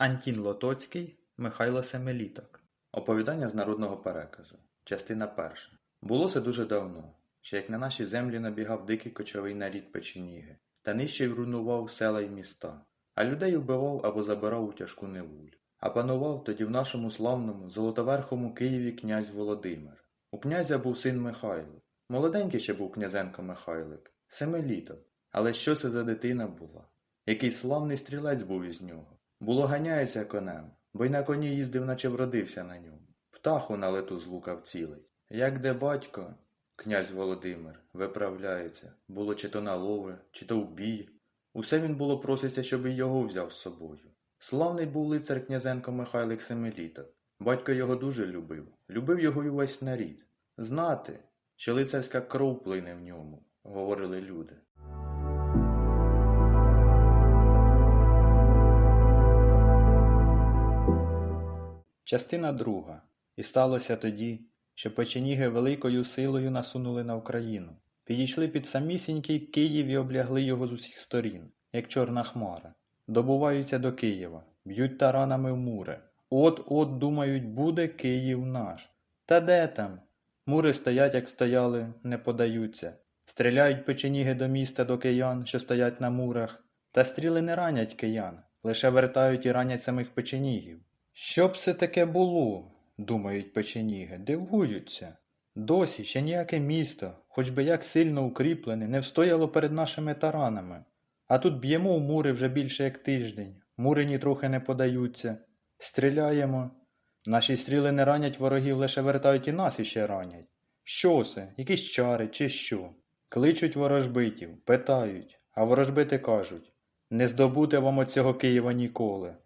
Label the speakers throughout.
Speaker 1: Антін Лотоцький, Михайло Семеліток. Оповідання з народного переказу. Частина перша. Було це дуже давно, ще як на наші землі набігав дикий кочовий нарід печеніги, та й руйнував села й міста, а людей убивав або забирав у тяжку неволю. А панував тоді в нашому славному золотоверхому Києві князь Володимир. У князя був син Михайло. Молоденький ще був князенко Михайлик, семиліток. Але що це за дитина була? Який славний стрілець був із нього. Було ганяється конем, бо й на коні їздив, наче вродився на ньому. Птаху на лету з лука вцілий. Як де батько, князь Володимир, виправляється, було чи то на лови, чи то в бій. Усе він було проситься, щоб і його взяв з собою. Славний був лицар князенко Михайлик Семиліток. Батько його дуже любив, любив його й увесь нарід. Знати, що лицарська кров плине в ньому, говорили люди. Частина друга. І сталося тоді, що печеніги великою силою насунули на Україну. Підійшли під самісінький Київ і облягли його з усіх сторін, як чорна хмара. Добуваються до Києва, б'ють таранами в мури. От-от, думають, буде Київ наш. Та де там? Мури стоять, як стояли, не подаються. Стріляють печеніги до міста до киян, що стоять на мурах. Та стріли не ранять киян, лише вертають і ранять самих печенігів. Що б це таке було? думають печеніги, дивуються. Досі ще ніяке місто, хоч би як сильно укріплене, не встояло перед нашими таранами. А тут б'ємо в мури вже більше як тиждень, мури ні трохи не подаються. Стріляємо. Наші стріли не ранять ворогів, лише вертають і нас іще ранять. Що це? Якісь чари, чи що? Кличуть ворожбитів, питають, а ворожбити кажуть не здобути вам от цього Києва ніколи.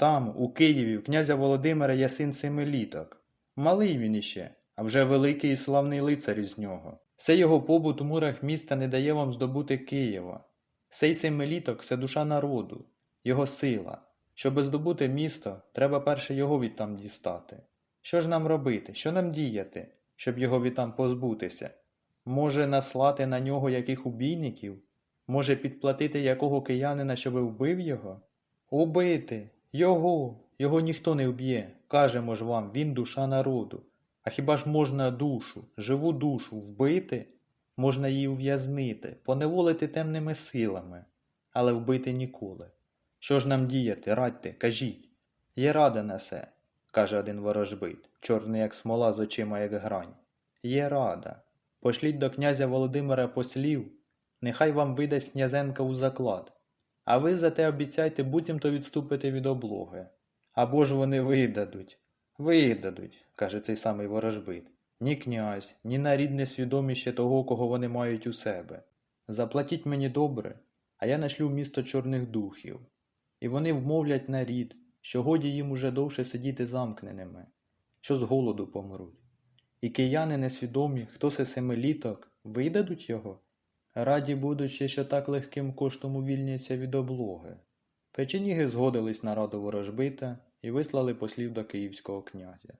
Speaker 1: Там, у Києві, в князя Володимира є син семиліток. Малий він іще, а вже великий і славний лицар із нього. Це його побут у мурах міста не дає вам здобути Києва. Сей семиліток це душа народу, його сила. Щоби здобути місто, треба перше його відтам дістати. Що ж нам робити, що нам діяти, щоб його відтам позбутися? Може, наслати на нього яких убійників? Може, підплатити якого киянина, щоби вбив його? Убити! Його! Його ніхто не вб'є. Кажемо ж вам, він душа народу. А хіба ж можна душу, живу душу вбити? Можна її ув'язнити, поневолити темними силами, але вбити ніколи. Що ж нам діяти, радьте, кажіть. Є рада несе, каже один ворожбит, чорний, як смола з очима, як грань. Є рада. Пошліть до князя Володимира послів, нехай вам видасть князенка у заклад. А ви зате обіцяйте буцімто відступити від облоги. Або ж вони видадуть. Видадуть, каже цей самий ворожбит. Ні князь, ні нарід не свідомі ще того, кого вони мають у себе. Заплатіть мені добре, а я нашлю місто чорних духів. І вони вмовлять нарід, що годі їм уже довше сидіти замкненими, що з голоду помруть. І кияни несвідомі, хто се семиліток, видадуть його? Раді будучи, що так легким коштом увільняться від облоги. Печеніги згодились на раду ворожбита і вислали послів до київського князя.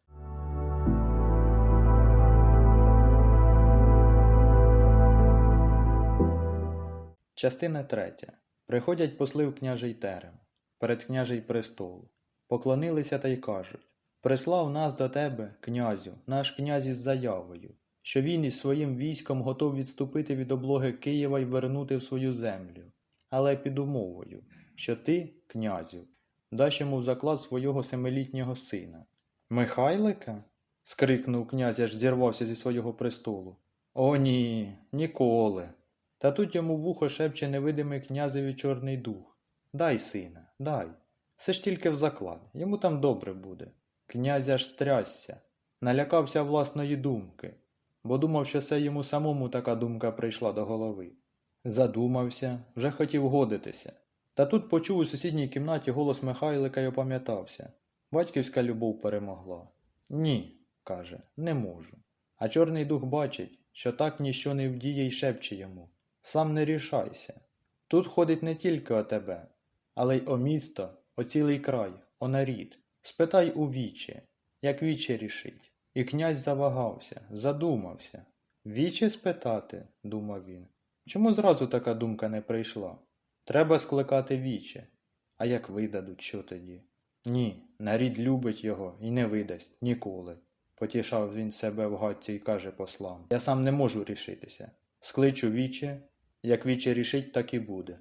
Speaker 1: Частина третя. Приходять посли в княжий терем, перед княжий престол. Поклонилися та й кажуть Прислав нас до тебе, князю, наш князь із заявою, що він із своїм військом готов відступити від облоги Києва і вернути в свою землю, але під умовою, що ти, князю, даш йому в заклад свого семилітнього сина. Михайлика? скрикнув князь, аж зірвався зі свого престолу. О, ні, ніколи. Та тут йому вухо шепче невидимий князеві чорний дух. Дай, сина, дай. Все ж тільки в заклад, йому там добре буде. Князь аж стрясся, налякався власної думки, бо думав, що це йому самому така думка прийшла до голови. Задумався, вже хотів годитися. Та тут почув у сусідній кімнаті голос Михайлика й опам'ятався. Батьківська любов перемогла. Ні, каже, не можу. А чорний дух бачить, що так ніщо не вдіє й шепче йому. Сам не рішайся. Тут ходить не тільки о тебе, але й о місто, о цілий край, о нарід. Спитай у вічі, як віче рішить. І князь завагався, задумався. Віче спитати, думав він. Чому зразу така думка не прийшла? Треба скликати віче. А як видадуть, що тоді? Ні, нарід любить його і не видасть ніколи. Потішав він себе в гадці і каже послам. Я сам не можу рішитися. Скличу віче, як віче рішить, так і буде.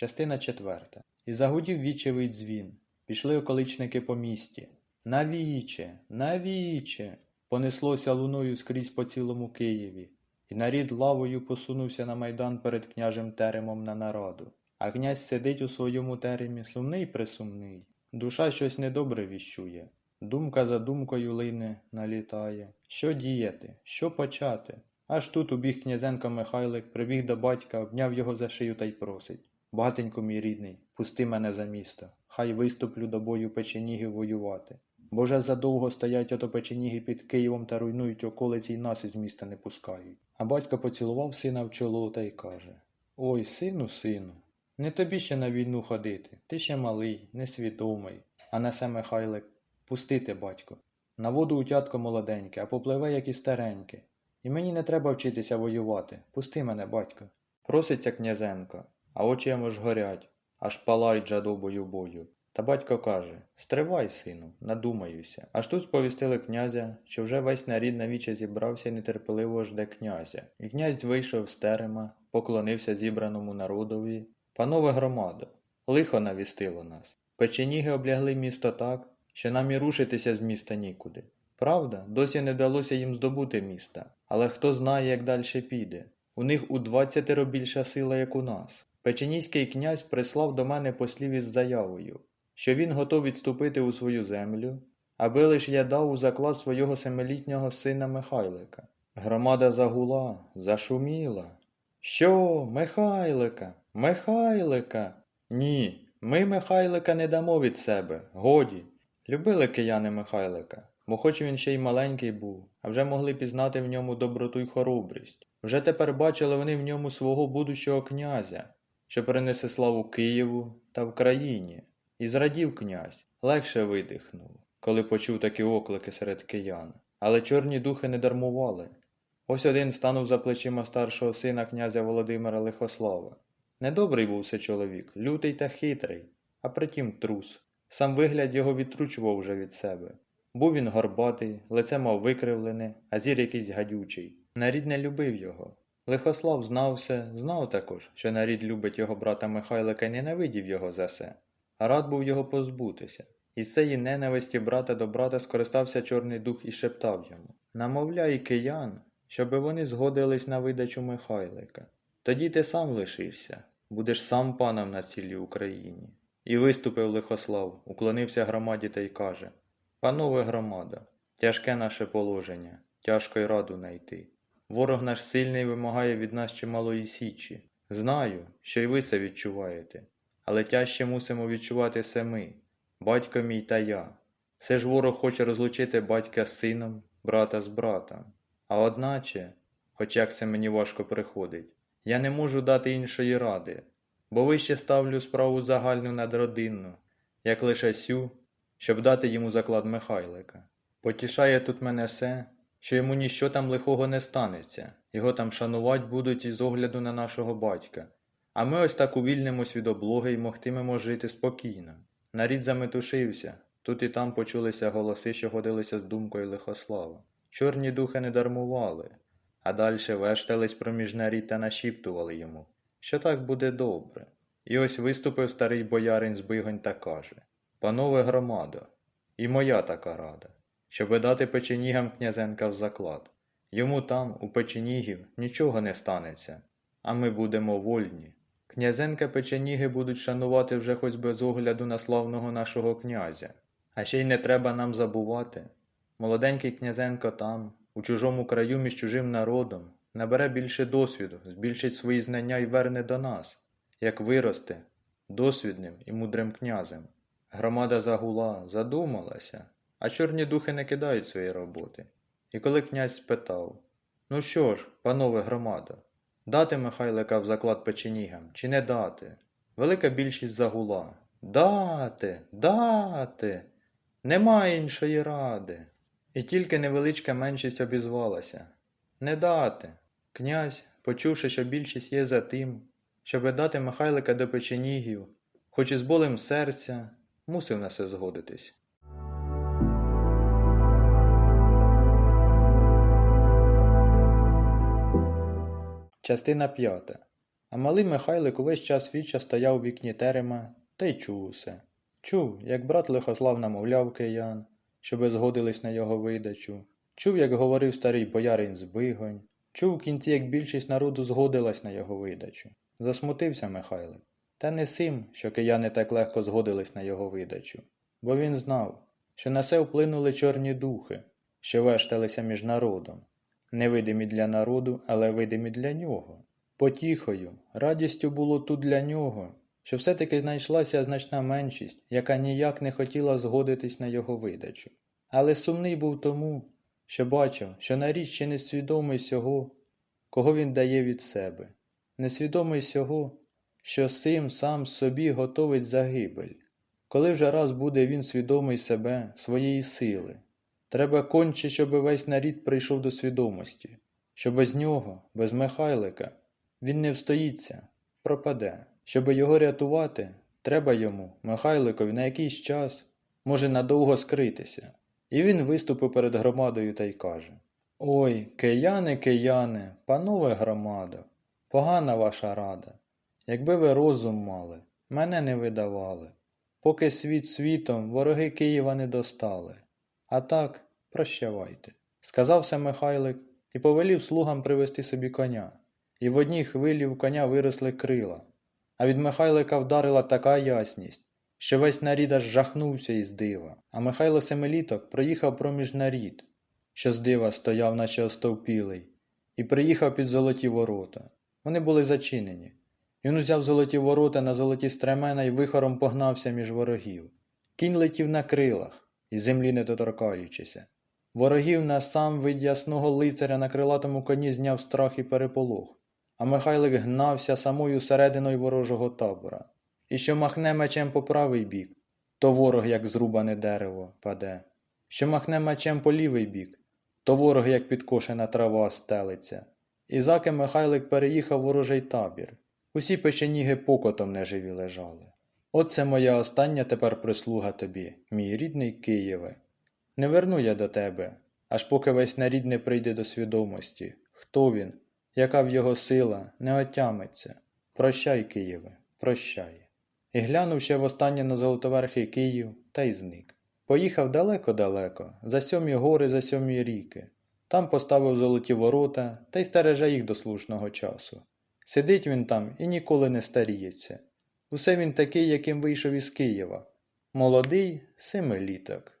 Speaker 1: Частина четверта. І загудів вічевий дзвін. Пішли околичники по місті. Навіче, навіче. Понеслося луною скрізь по цілому Києві, і нарід лавою посунувся на майдан перед княжем Теремом на нараду. А князь сидить у своєму теремі, сумний присумний. Душа щось недобре віщує. Думка за думкою лине, налітає. Що діяти? Що почати? Аж тут убіг князенко Михайлик, прибіг до батька, обняв його за шию та й просить. Батенько мій рідний, пусти мене за місто, хай виступлю до бою печенігів воювати. Бо вже задовго стоять ото печеніги під Києвом та руйнують околиці й нас із міста не пускають. А батько поцілував сина в чоло та й каже Ой, сину, сину, не тобі ще на війну ходити, ти ще малий, несвідомий, а несе Михайлик, пустити, батько. На воду утятко молоденьке, а попливе, як і стареньке. І мені не треба вчитися воювати. Пусти мене, батько. Проситься князенко, а очі йому ж горять, аж палають жадобою бою. Та батько каже Стривай, сину, надумаюся. Аж тут сповістили князя, що вже весь нарід на віче зібрався і нетерпеливо жде князя. І князь вийшов з терема, поклонився зібраному народові. Панове громадо, лихо навістило нас. Печеніги облягли місто так, що нам і рушитися з міста нікуди. Правда, досі не вдалося їм здобути міста, але хто знає, як далі піде. У них у двадцятеро більша сила, як у нас. Печеніський князь прислав до мене послів із заявою, що він готов відступити у свою землю, аби лиш я дав у заклад свого семилітнього сина Михайлика. Громада загула, зашуміла. Що, Михайлика, Михайлика? Ні, ми Михайлика не дамо від себе, годі. Любили кияни Михайлика, бо хоч він ще й маленький був, а вже могли пізнати в ньому доброту й хоробрість. Вже тепер бачили вони в ньому свого будущого князя, що принесе славу Києву та в країні. І зрадів князь, легше видихнув, коли почув такі оклики серед киян. Але чорні духи не дармували. Ось один станув за плечима старшого сина князя Володимира Лихослава. Недобрий був це чоловік, лютий та хитрий, а притім трус. Сам вигляд його відтручував вже від себе. Був він горбатий, лице мав викривлене, а зір якийсь гадючий. Нарід не любив його. Лихослав знав все, знав також, що нарід любить його брата Михайлика і ненавидів його за. А рад був його позбутися. Із цієї ненависті брата до брата скористався Чорний дух і шептав йому Намовляй киян, щоби вони згодились на видачу Михайлика. Тоді ти сам лишишся, будеш сам паном на цілій Україні. І виступив Лихослав, уклонився громаді та й каже Панове громада, тяжке наше положення, тяжко й раду найти. Ворог наш сильний вимагає від нас чималої січі. Знаю, що й ви це відчуваєте, але тяжче мусимо відчувати се ми, батько мій та я. Все ж ворог хоче розлучити батька з сином, брата з братом. А одначе, хоч як це мені важко приходить, я не можу дати іншої ради, бо вище ставлю справу загальну над родинну, як лише сю, щоб дати йому заклад Михайлика. Потішає тут мене все, що йому ніщо там лихого не станеться, його там шанувати будуть із огляду на нашого батька. А ми ось так увільнимось від облоги і могтимемо жити спокійно. Нарід заметушився, тут і там почулися голоси, що годилися з думкою лихослава. Чорні духи не дармували, а дальше вештались проміж нарід та нашіптували йому, що так буде добре. І ось виступив старий боярин з Бигонь та каже Панове громадо, і моя така рада, щоби дати печенігам князенка в заклад. Йому там, у печенігів, нічого не станеться, а ми будемо вольні. Князенка печеніги будуть шанувати вже хоч без огляду на славного нашого князя. А ще й не треба нам забувати. Молоденький князенко там, у чужому краю між чужим народом, набере більше досвіду, збільшить свої знання і верне до нас, як виросте, досвідним і мудрим князем. Громада загула, задумалася, а чорні духи не кидають свої роботи. І коли князь спитав Ну що ж, панове громадо, дати Михайлика в заклад печенігам чи не дати? Велика більшість загула. Дати, дати. Нема іншої ради. І тільки невеличка меншість обізвалася. Не дати. Князь, почувши, що більшість є за тим, щоби дати Михайлика до печенігів, хоч і з болем серця, мусив на це згодитись. Частина п'ята. А малий Михайлик увесь час віча стояв у вікні терема та й чув усе. Чув, як брат Лихослав намовляв киян, щоби згодились на його видачу. Чув, як говорив старий боярин Збигонь. Чув в кінці, як більшість народу згодилась на його видачу. Засмутився Михайлик. Та не сим, що кияни так легко згодились на його видачу, бо він знав, що на це вплинули чорні духи, що вешталися між народом, невидимі для народу, але видимі для нього. Потіхою, радістю було тут для нього, що все-таки знайшлася значна меншість, яка ніяк не хотіла згодитись на його видачу. Але сумний був тому, що бачив, що наріч ще несвідомий сього, кого він дає від себе, несвідомий сього, що сим сам собі готовить загибель. Коли вже раз буде він свідомий себе, своєї сили, треба конче, щоб весь нарід прийшов до свідомості, що без нього, без Михайлика, він не встоїться, пропаде. Щоби його рятувати, треба йому, Михайликові, на якийсь час, може надовго скритися. І він виступив перед громадою та й каже Ой, кияни, кияни, панове громадо, погана ваша рада. Якби ви розум мали, мене не видавали. Поки світ світом, вороги Києва не достали. А так, прощавайте. Сказався Михайлик і повелів слугам привезти собі коня. І в одній хвилі в коня виросли крила, а від Михайлика вдарила така ясність, що весь нарід аж жахнувся із дива, а Михайло Семиліток проїхав проміж нарід, що з дива стояв, наче остовпілий, і приїхав під золоті ворота. Вони були зачинені. Він узяв золоті ворота на золоті стремена і вихором погнався між ворогів. Кінь летів на крилах, і землі не доторкаючися. Ворогів на сам вид ясного лицаря на крилатому коні зняв страх і переполох, а Михайлик гнався самою серединою ворожого табора. І що махне мечем по правий бік, то ворог, як зрубане дерево, паде. Що махне мечем по лівий бік, то ворог, як підкошена трава, стелиться. І заки Михайлик переїхав ворожий табір. Усі печеніги покотом неживі лежали. Оце моя остання тепер прислуга тобі, мій рідний Києве. Не верну я до тебе, аж поки весь нарід не прийде до свідомості, хто він, яка в його сила, не отямиться. Прощай, Києве, прощай. І глянув ще востаннє на золотоверхий Київ та й зник. Поїхав далеко-далеко, за сьомі гори, за сьомі ріки. Там поставив золоті ворота та й стереже їх до слушного часу. Сидить він там і ніколи не старіється. Усе він такий, яким вийшов із Києва. Молодий семиліток.